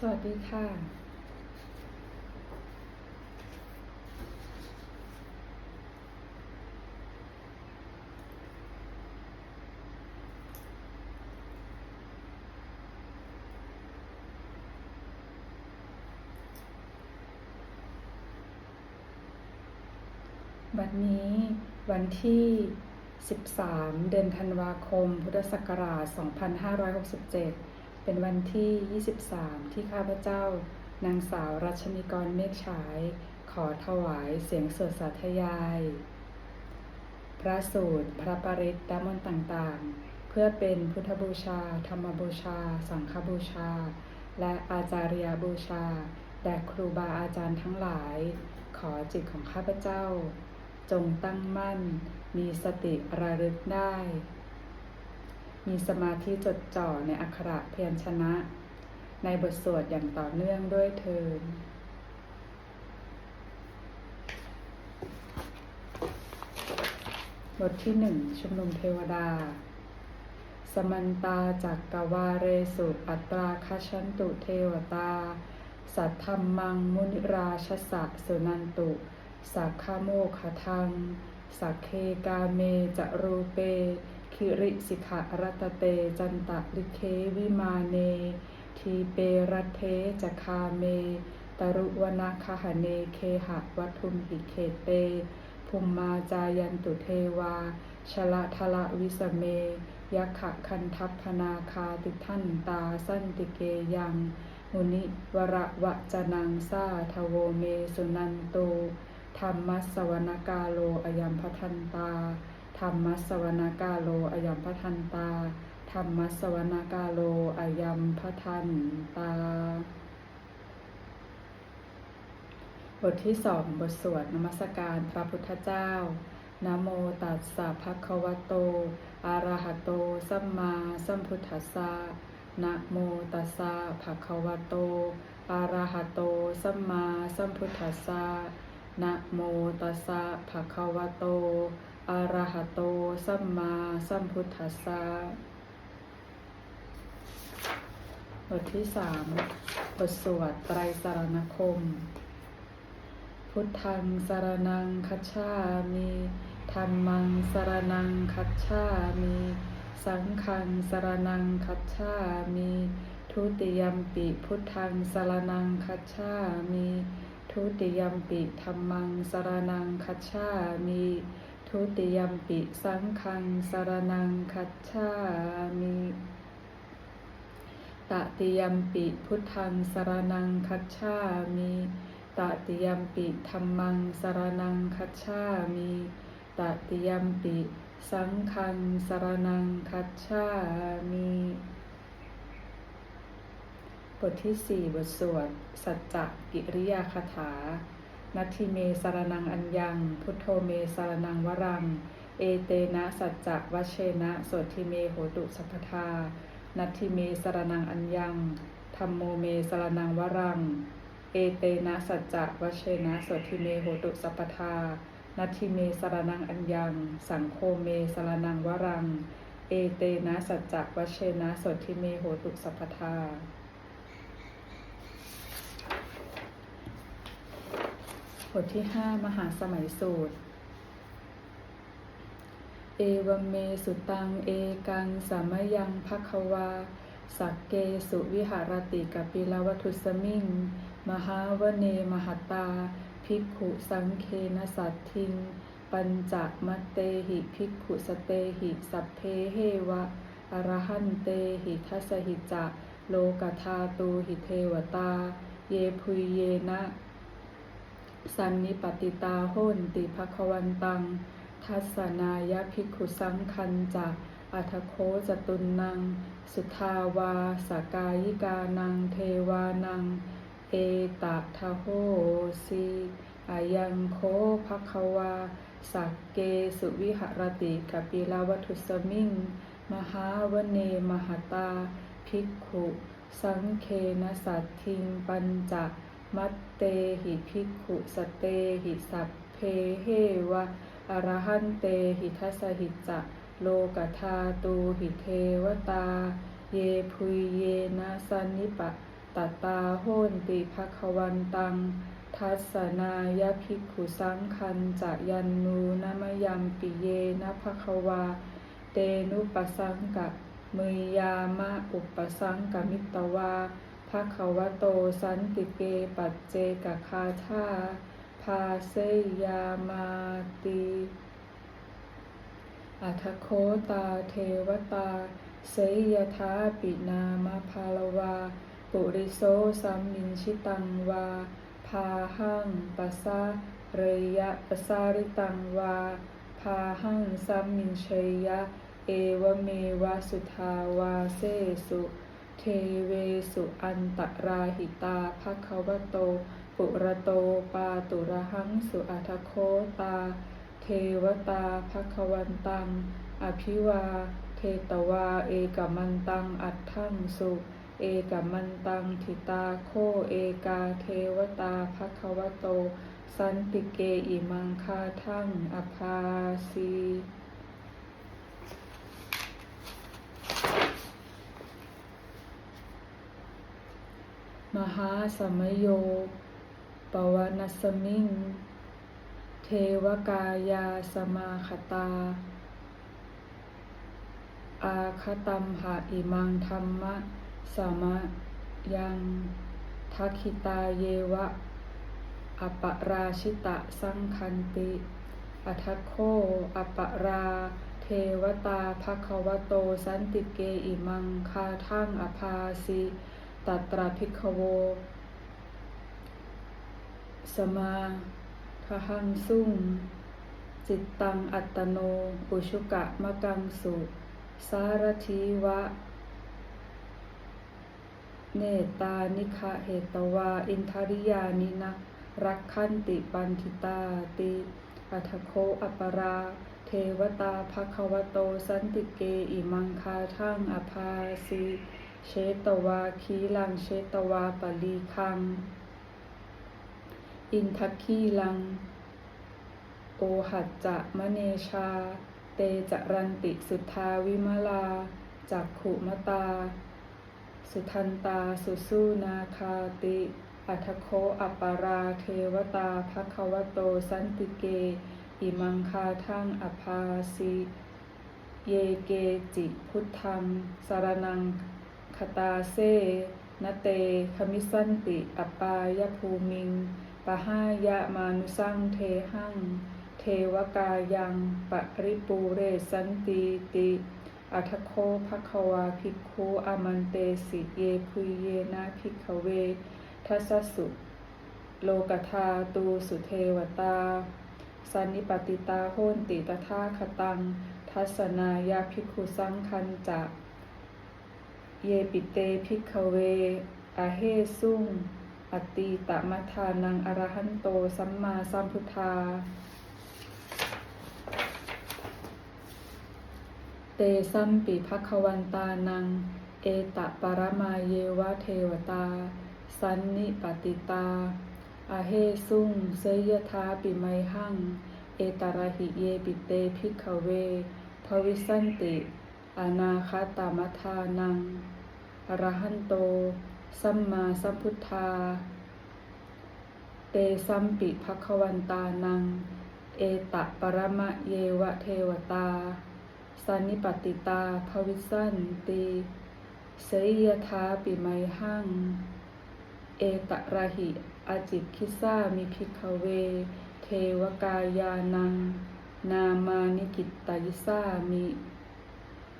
สวัสดีค่ะ วันนี้วันที่ 13 เดือนธันวาคม พุทธศักราช 2567 เป็นวันที่ 23 ที่ข้าพเจ้า นางสาวรัชนีกรเมฆฉาย ขอถวายเสียงสวดสาธยาย พระสูตร พระปริตและมนต์ต่างๆ เพื่อเป็นพุทธบูชา ธรรมบูชา สังฆบูชา และอาจาริยบูชา แด่ครูบาอาจารย์ทั้งหลาย ขอจิตของข้าพเจ้า จงตั้งมั่น มีสติระลึกได้ มีสมาธิจดจ่อในอักขระเพียรชนะ ในบทสวดอย่างต่อเนื่องด้วยเทินบทที่หนึ่งชุมนุมเทวดา สมันตาจักกวาเรสุอัตราคชันตุเทวตา สัทธรรมังมุนิราชสะสุนันตุ สักขโมคทัง สักเคกาเมจะรูเป คิริสิขะรัตเตจันตะลิเควิมาเน ทีเปรัเทจะคาเม ตรุวนาคหเนเคหะวัทุมหิเคเตภูมิมาจายันตุเทวา ชละทละวิสเมยักขะคันทัพพนาคาติทันตาสั้นติเกยัง มุนิวระวะจนังซาทโวเมสุนันโตธรรมสวนกาโลอยัมพทันตา ธรรมสวนกาโลอยัมพทันตา ธรรมสวนกาโลอยัมพทันตา บทที่สองบทสวดนมัสการพระพุทธเจ้านะโมตัสสะภะคะวะโต อะระหะโต สัมมาสัมพุทธัสสะนะโมตัสสะภะคะวะโต อะระหะโต สัมมาสัมพุทธัสสะนะโมตัสสะภะคะวะโต อะระหะโต สัมมาสัมพุทธัสสะบทที่สามบทสวดไตรสารณคม พุทธังสารนังคัจฉามิธรรมังสารนังคัจฉามิสังฆังสารนังคัจฉามิทุติยมปิพุทธังสารนังคัจฉามิทุติยมปิธรรมังสารนังคัจฉามิ ทุติยมปิสังฆังสรนังคัจฉามิตติยมปิพุทธังสรนังคัจฉามิตติยมปิธรรมังสรนังคัจฉามิตติยมปิสังฆังสรนังคัจฉามิบทที่สี่บทสวดสัจจกิริยาคาถา นัตถิเมสรนังอัญญัง พุทโธเมสรนังวรัง เอเตนะสัจจะวเชนะโสทิเมโหตุสัพพทา นัตถิเมสรนังอัญญังธรรมโมเมสรนังวรัง เอเตนะสัจจะวเชนะโสทิเมโหตุสัพพทา นัตถิเมสรนังอัญญัง สังโฆเมสรนังวรัง เอเตนะสัจจะวเชนะโสทิเมโหตุสัพพทา ทที่ห้ามหาสมัยสูตร เอวเมสุตัง เอกังสามยังภควา สักเกสุวิหารติกปิลวัตุสมิง มหาวเนมหตา ภิกขุสังเคนสัตทิง ปัญจมเตหิภิกขุสเตหิสัพเพเฮวะอรหันเตหิทัสหิจะ โลกธาตูหิเทวตา เยพุยเยนะ สันนิปติตาโหนติภควันตัง ทัสนายะภิกขุสังคันจะอัทโคจตุนนังสุทาวาสกายิกานังเทวานัง เอตะทะโหสีอายังโคภควา สักเกสุวิหรติกปิลาวัตุสมิง มหาวเนมหตา ภิกขุ สังเคนสัตทิงปัญจ มัตเตหิภิกขุสเตหิสัพเพเฮวะอรหันเตหิทัสหิจะโลกธาตูหิเทวตา เยพุยเยนะสันนิปตตาโหนติภควันตัง ทัสสนายภิกขุสังคันจะยันนูนมยัมปิเยนะภควา เตนุปสังกะมืยามะอุปสังกมิตวา ภควโตสันติเกปัจเจกคาธาภาเสยามาติอัทโคตาเทวตา เสยยธาปินามาภาลวา ปุริโสสัมมินชิตังวา พาหังปัสสะเรยะปสาริตังวา พาหังสัมมินเชยยะเอวเมวะสุทาวาเสสุ เทเวสุอันตราหิตาภควโต ปุระโตปาตุระหังสุอัทโคตา เทวตาภควันตัง อภิวา เทตวาเอกมันตังอัตถังสุ เอกมันตังทิตาโคเอกาเทวตาภควโต สันติเกอิมังคาทังอภาสี มหาสมโย ปวนัสมิง เทวกายาสมาคตา อาคตัมหะอิมังธรรมะสมะยังทักขิตาเยวะ อปราชิตะสังคันติ อัทโค อปราเทวตาภควโตสันติเกอิมังคาทังอภาสิ ตัตราภิกขโว สมาทหังสุงจิตตังอัตโนอุชุกะมะกังสุ สารทีวะ เนตานิคะเหตวา อินทริยานินะ รักขันติปันทิตาติอัทโคอัปรา เทวตาภควโต สันติเกอิมังคาทังอภาสี เชตวาคีลัง เชตวาปลีคัง อินทัคคีลัง โอหัจจะมะเนชา เตจรันติสุทธาวิมลา จักขุมตา สุทันตาสุสูนาคาติอัทโคอัปปาราเทวตาภควโตสันติเก อิมังคาทังอภาสิ เยเกจิพุทธังสารนัง คตาเซนเต คมิสันติ อปายภูมิง ปหายะมานุสังเทหัง เทวกายัง ปริปูเรสันติติ อัทโคภควาภิกขุอามันเตสิเยพุยเยนะภิกขเวทัสสุ โลกธาตูสุเทวตา สันนิปติตาโหนติตถาคตัง ทัสสนายาภิกขุสังคันจะ เยปิเตภิกขเวอาเฮสุงอติตมัทานังอรหันโตสัมมาสัมพุทธา เตสัมปิภควันตานัง เอตะปรมาเยวะเทวตา สันนิปติตาอาเฮสุงเสยธาปิไมหัง เอตระหิเยปิเตภิกขเวภวิสันติ อนาคตามัทานัง อรหันโต สัมมาสัมพุทธา เตสัมปิภควันตานัง เอตะปรมะเยวะเทวตา สันนิปติตาภวิสันติเสยยธาปิไมหัง เอตะระหิอาจิตคิสามิพิกเว เทวกายานัง นามานิกิตตยิสามิ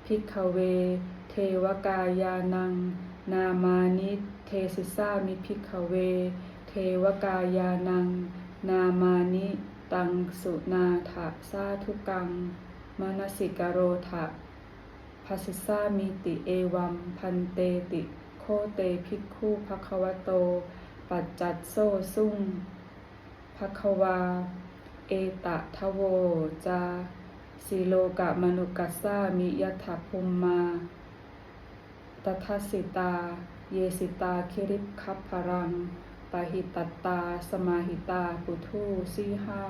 พิกเว วกายานัง นามานิเทสิสามิพิกเว เทวกายานัง นามานิตังสุนาถะสาธุกังมนสิกโรทะภาสิสามิติเอวัมพันเตติโคเตภิกขุภควโต ปัจจัตโซสุงภควา เอตะทะโวจาสิโลกะมนุกัสสามิยัตถภูมมา ตทัสิตา เยสิตาคิริคัพพรังปะหิตัตตา สมาหิตา ปุถุสีหา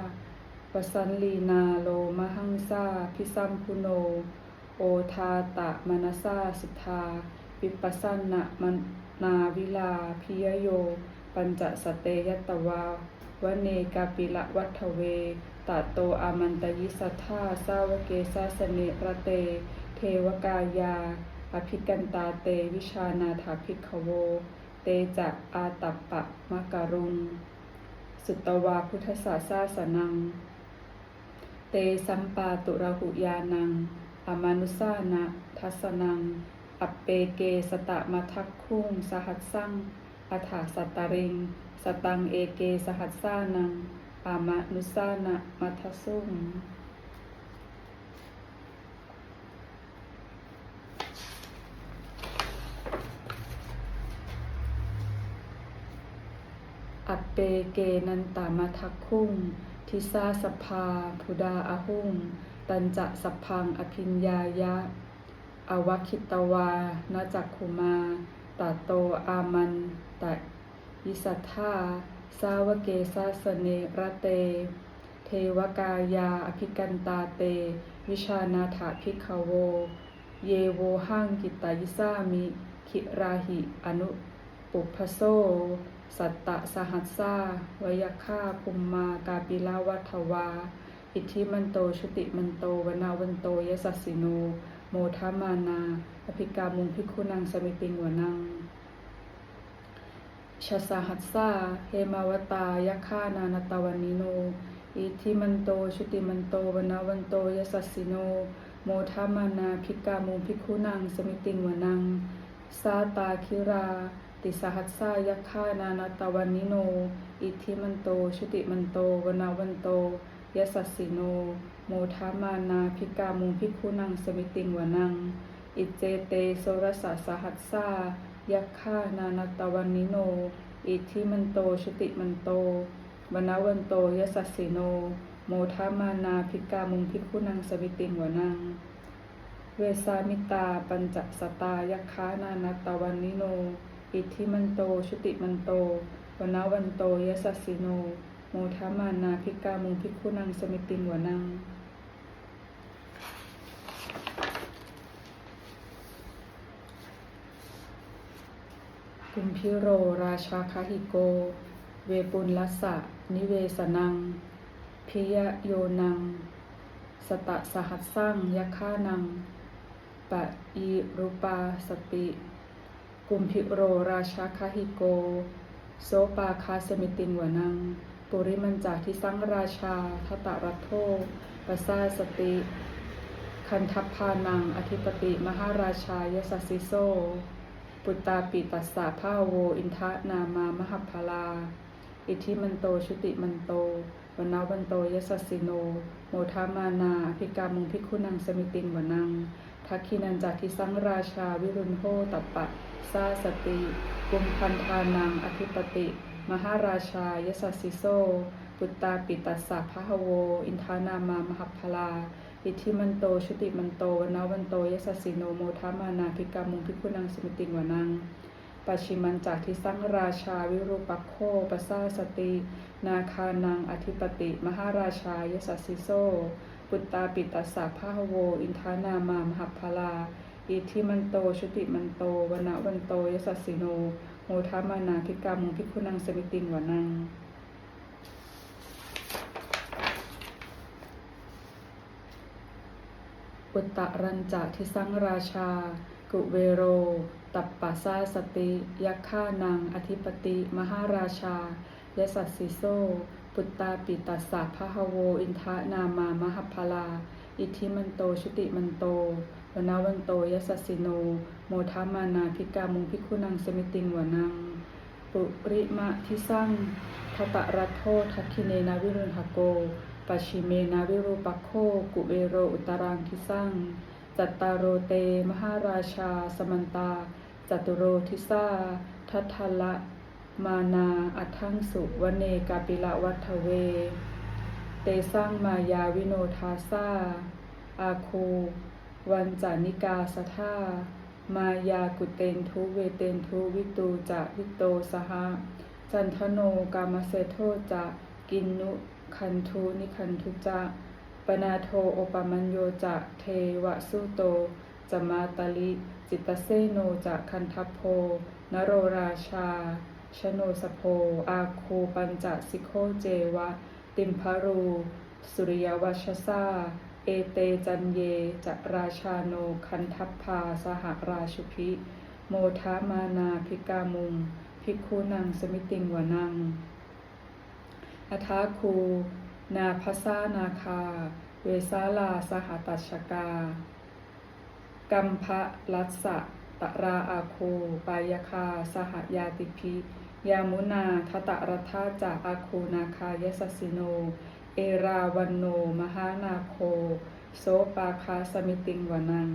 วสันลีนาโลมหังซาพิสัมพุโน โอทาตะมนสาสิทธาวิปัสสนะมนนาวิลาพิยโย ปัญจสเตยตวาวเนกาปิละวัฏเวตาโตอามันตยิสัทธาสาวเกสาสเนระเต เทวกายา อภิกันตาเตวิชานาถาภิกขโว เตจะอาตัปปะมะการุง สุตวาพุทธศาสาสนัง เตสัมปาตุระหุยานัง อมานุสานะทัสนัง อัปเปเกสตะมัทักคุ้งสหัสสังอัฏฐาสัตตริง สตังเอเกสหัสสานัง อามานุสานะมัทสุง อัปเปเกนันตามาทักคุงทิสาสภาพุดาอาหุงตันจะสัพพังอภิญญายะ อวคิตวานาจักขุมาตาโตอามันตะยิสัทธาสาวเกสาสเนระเต เทวกายาอภิกันตาเต วิชานาถาภิกขโว เยโวหังกิตายิสามิ คิราหิ อนุปุพโซ สัตตะสหัสสาวยคาภูมมากาปิลาวัทวา อิทธิมันโตชุติมันโตวนาวันโตยสัสสิโน โมทามานา อภิกามุงพิคุนังสมิติงวนังชสหัสสาเฮมาวตายคานานตวันนิโน อิทธิมันโตชุติมันโตวนาวันโตยสัสสิโน โมทามานาภิกามุงพิคุนังสมิติงวนังสาตาคิรา ติสหัสสายัคฆานานาตวันนิโน อิทธิมันโต ชุติมันโตวนาวันโตยสัสสิโน โมทามานาภิกามุงพิคุนังสมิติงวนัง อิเจเตโสรสะสหัสสายัคฆานานาตวันนิโน อิทธิมันโต ชุติมันโตวนาวันโตยสัสสิโน โมทามานาภิกามุงพิคุนังสมิติงวนังเวสามิตาปัญจสตายัคฆานานาตวันนิโน อิทธิมันโต ชุติมันโตวนาวันโตยสัสสิโน โมทามานาภิกามุงพิคุนังสมิติงวนัง กุมพิโรราชาคาหิโก เวปุลลัสสะนิเวสนัง พิยโยนัง สตะสหัสสร้างยัคฆานังปะอีรุปาสติ กุมพิโรราชาคาหิโก โซปาคาสมิติงวนัง ปุริมันจาทิสังราชาทตะรัตโทปสาสติ คันทัพพานัง อธิปติมหาราชายสัสสิโซ ปุตตาปิตัสสะภาโวอินทะนามามหพลา อิทิมันโตชุติมันโตวนาวันโตยสัสสิโน โมทามานาอภิกามุงพิคุนังสมิติงวนัง ทักขินันจากทิสังราชาวิรุณโหตัปปะซาสติกุมพันธานังอธิปติ มหาราชายสัสสิโซปุตตาปิตัสสะภะโว อินทานามามหพลา อิทิมันโตชุติมันโตวนาวันโตยสัสสิโนโมทามานาภิกามุงพิคุนังสมิติงวนังปัจฉิมันจากทิสังราชาวิรูปัคโคปัสาสติ นาคานังอธิปติ มหาราชายสัสสิโซ ปุตตาปิตัสสะภาหโว อินทานามามหพพลา อิทิมันโต ชุติมันโตวนาวันโตยสัสสิโนโมทามานาภิกามุงพิคุนังสมิติงวนังปุตตะรัญจะทิสังราชา กุเวโร ตัปปะซาสติ ยัคฆานัง อธิปติ มหาราชายสัสสิโซ ปุตตาปิตัสสะภะโว อินทะนามามหพลา อิทิมันโตชุติมันโตวนาวันโตยสัสสิโน โมทามานาภิกามุงพิคุนังสมิติงวนัง ปุริมะทิสั่งทตะรัตโททักขิเนนาวิรุณหโกปชิเมนาวิรูปโค กุเวโรอุตรังทิสั่งจัตตารโรเต มหาราชา สมันตา จัตุโรทิสาทัททละ มานาอัทังสุวเนกาปิละวัฏเว เตสร้างมายาวิโนทาซาอาคูวันจานิกาสทามายากุเตนทุเวเตนทุวิตูจะวิโตสหะจันทโนกามเสโทจะกินนุคันทุนิคันทุจะปนาโทโอปมัญโยจะเทวสุโตจะมาตลิ จิตตเสโนจะคันทัพโพนโรราชา ชโนสโพ อาคูปัญจสิโคเจวะ ติมพารู สุริยวัชสาเอเตจันเยจราชาโนคันทัพพาสหราชุพิ โมทามานาภิกามุงภิกขุนังสมิติงวนังอัทาคู นาพสานาคา เวสาลาสหตัชกา กัมภะลัสสะตะราอาโคปายคา สหยาติพิ ยามุนาทตะรัธาจากอาคูนาคายสสิโน เอราวันโน มหานาโคโสปาคาสมิติงวนัง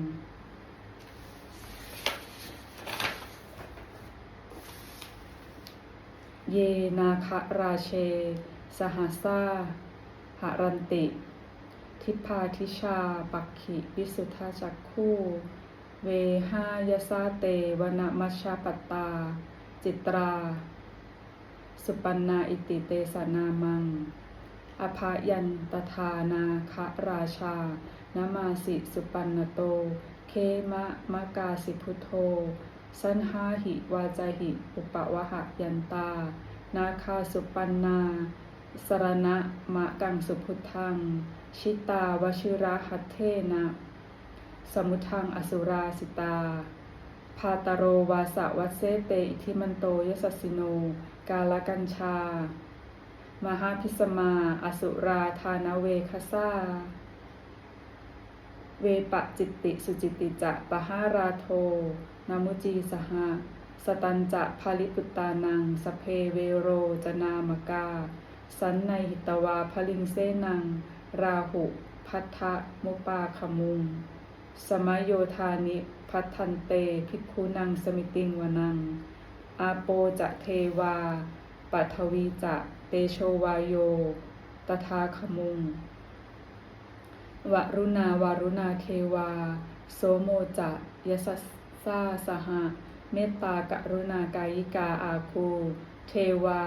เยนาคราเช สหัสสาหรันติ ทิพาทิชา ปักขิวิสุทธาจักคู่ เวหายสาเตวนามัชชาปตา จิตรา สุปันนาอิติเตสนามัง อภายันตทานาคราชา นามาสิสุปันนโต เคมะมะกาสิพุทโธสันหาหิวาจาหิ อุปวหะยันตา นาคาสุปันนา สรณะมะกังสุพุทธัง ชิตาวชิระหัตเทนะ สมุทังอสุราสิตา พาตโรวาสะวัสเซเตอิทิมันโตยสสสิโน กาลกัญชา มหาพิสมา อสุราธานเวคสาเวปะจิตติสุจิตติจะปะหาราโทนามุจีสหะสตันจะภาลิปุตตานัง สเพเวโรจนามกา สันในหิตวาพลิงเซนัง ราหุพัทธมุปาขมุง สมโยธานิ พัทันเตภิกขุนังสมิติงวนัง อาโปจะเทวาปัทวีจะเตโชวายโยตถาขมุงวรุณาวารุณาเทวา โสโมจะยสัสสาสหะ เมตตากรุณากายิกาอาคู เทวา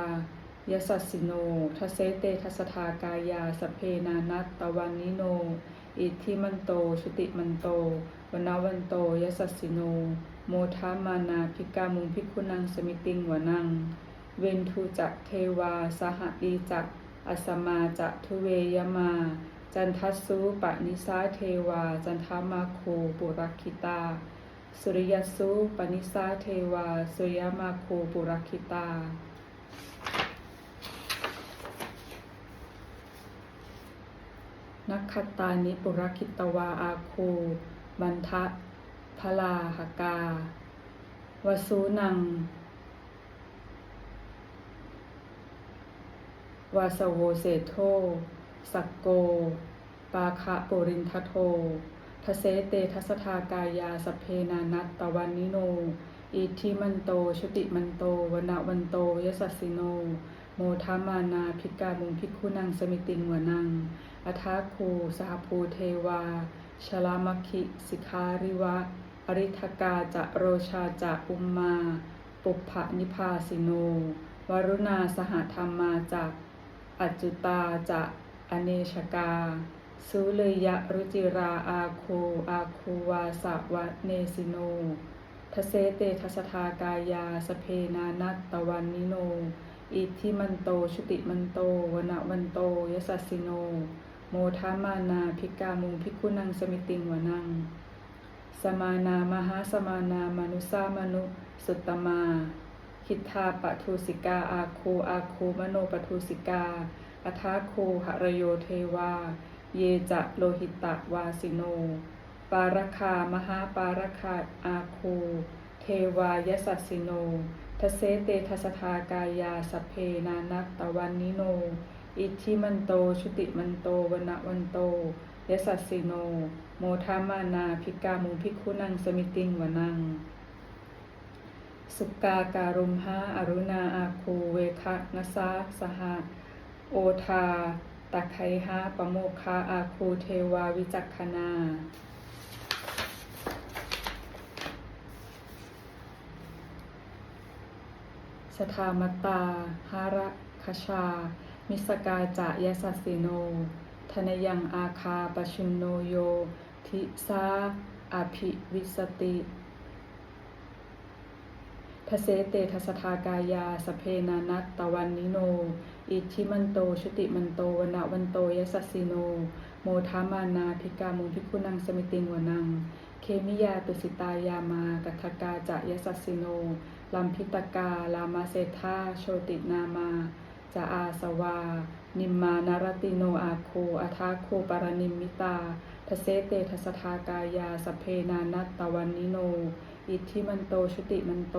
ยสัสสิโนทเสเตทัสทากายาสพเพนานัตตวันนิโน อิทิมันโตชุติมันโต นาวันโตยสัสสิโน โมทามานาภิกามุงภิกุนังสมิติงวนัง เวนทูจักเทวา สหดีจักอสมาจะทุเวยมา จันทัสสุปนิสาเทวา จันทามาโคปุรักิตา สุริยสุปนิสาเทวา สุริยมาโคปุรักิตานักขตานิปุรคิตวาอาโค บันทะพลาหกาวสูนังวาสโวเสโทสักโก ปาคะปุรินทโททเสเตทัสทากายาสเพนานัตตวันนิโน อิทิมันโต ชุติมันโตวนาวันโตยสัสสิโน โมทามานาภิกามุงภิกขุนังสมิติงวนัง อทาคูสหภูเทวา ชลามัคคิสิคาริวะ อริทกาจะโรชาจะอุมมา ปุพพนิพาสิโน วรุณาสหธรรมาจากอัจจุตาจะอเนชกา สุเลยะรุจิราอาโคอาคูวาสะวะเนสิโนทเสเตทัสทากายาสเพนานัตตวันนิโน อิทิมันโตชุติมันโตวนะวันโตยสัสสิโน โมทามานาภิกามุงภิกุนังสมิติงวนัง สมานามหาสมานามนุสามนุสุตตมาคิทาปทุสิกาอาคูอาคูมโนปทุสิกาอัทาคูหรโยเทวา เยจะโลหิตะวาสิโน ปารคามหาปารคาอาคูเทวายสัสสิโนทเสเตทัสทากายาสเพนานัตตวันนิโน อิทิมันโต ชุติมันโตวนะวันโตยสัสสิโน โมทามานาภิกามุงภิกขุนังสมิติงวนัง สุกาการุมหาอรุณาอาคูเวคะนสาสหะโอทาตะไคหาปโมคาอาคูเทวาวิจักขนาสทามตาหาระคชา มิสกาจะยสัสสิโนธนยังอาคาปชุนโนโย ทิสาอภิวิสติทเสเตทัสทากายาสเพนานัตตะวันนิโน อิทิมันโตชุติมันโตวนะวันโตยสัสสิโน โมทามานาภิกามุภิกุนังสมิติงวนัง เคมิยาตุสิตายามากัทกาจะยสัสสิโน ลัมพิตกาลามาเซธาโชตินามา จะอาสวา นิมมานารติโนอาโคอาทาโคปารนิมมิตาทเสเตทัสทากายาสเพนานัตตะวันนิโน อิทธิมันโตชุติมันโต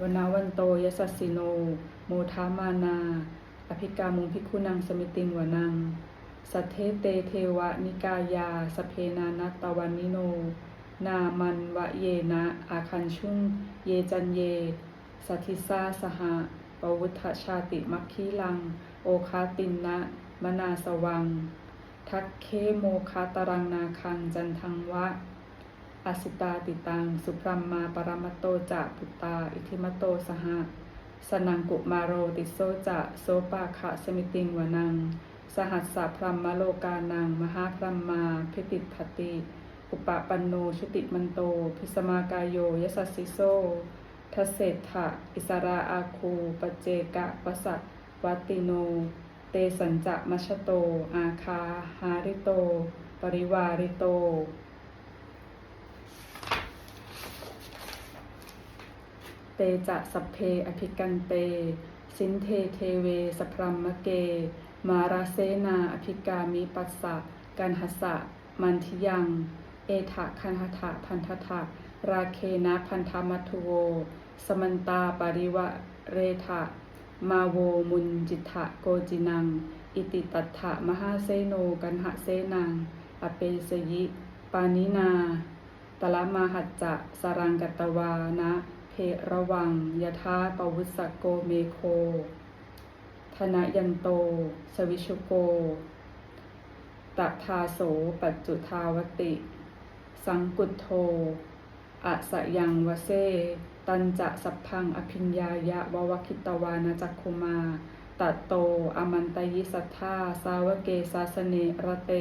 วนาวันโตยสัสสิโน โมทามานา อภิกามุงพิคุนังสมิติงวนัง สัทเทเตเทวนิกายาสเพนานัตตวันนิโน นามันวะเยนะ อาคันชุงเยจันเย สัทธิสาสหะ ปวุฒชาติมัคคีลัง โอคาตินนะมนาสวัง ทักเคโมคาตรังนาคังจันทังวะอสิตาติตัง สุพรัมมาปรมัตโตจะปุตตา อิทิมโตสหะสนังกุมาโรติโซจะโซปาคะสมิติงวนัง สหัสสะพรัมมโลกานัง มหาพรัมมาพิติปติ อุปปันโนชุติมันโต พิสมากายโยยสัสสิโซ ทเศษฐะอิสราอาคูปเจกะวสัตวัติโน เตสัญจะมัชโต อาคา หาริโต ปริวาริโต เตจะสัพเพอภิกันเต สินเทเทเวสพรัมมะเก มาราเซนาอภิกามิปัสสะกันหัสะมันทิยัง เอถะคันหทะพันธทะราเคนะพันธมัทุโว สมันตาปริวะเรทะมาโวมุนจิตถะโกจินัง อิติตัถะมหาเซโนกันหะเซนัง อเปสยิ ปานินาตละมาหัจจะสรังกตวานะ เพระวังยทาปวุสโกเมโค ธนยันโต สวิชุโกตทาโสปัจจุทาวติ สังกุทโทอสยังวเซ ตันจะสัพพังอภิญญายะววคิตวานาจักคุมาตัดโตอมันตยิสัทธาสาวเกสาสเนระเต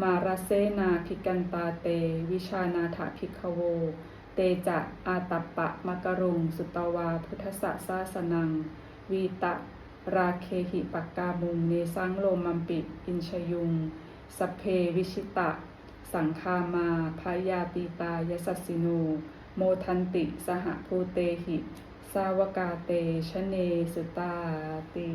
มาราเซนาภิกันตาเต วิชานาถภิกขโว เตจะอาตัปปะมะกรุง สุตวาพุทธสสาสนัง วีตะราเคหิปักกามุงเนสังโลมัมปิอินชยุง สเพวิชิตะ สังคามาพายาตีตายสัสสิโน โมทันติสหภูเตหิ สาวกาเตชะเนสุตาติ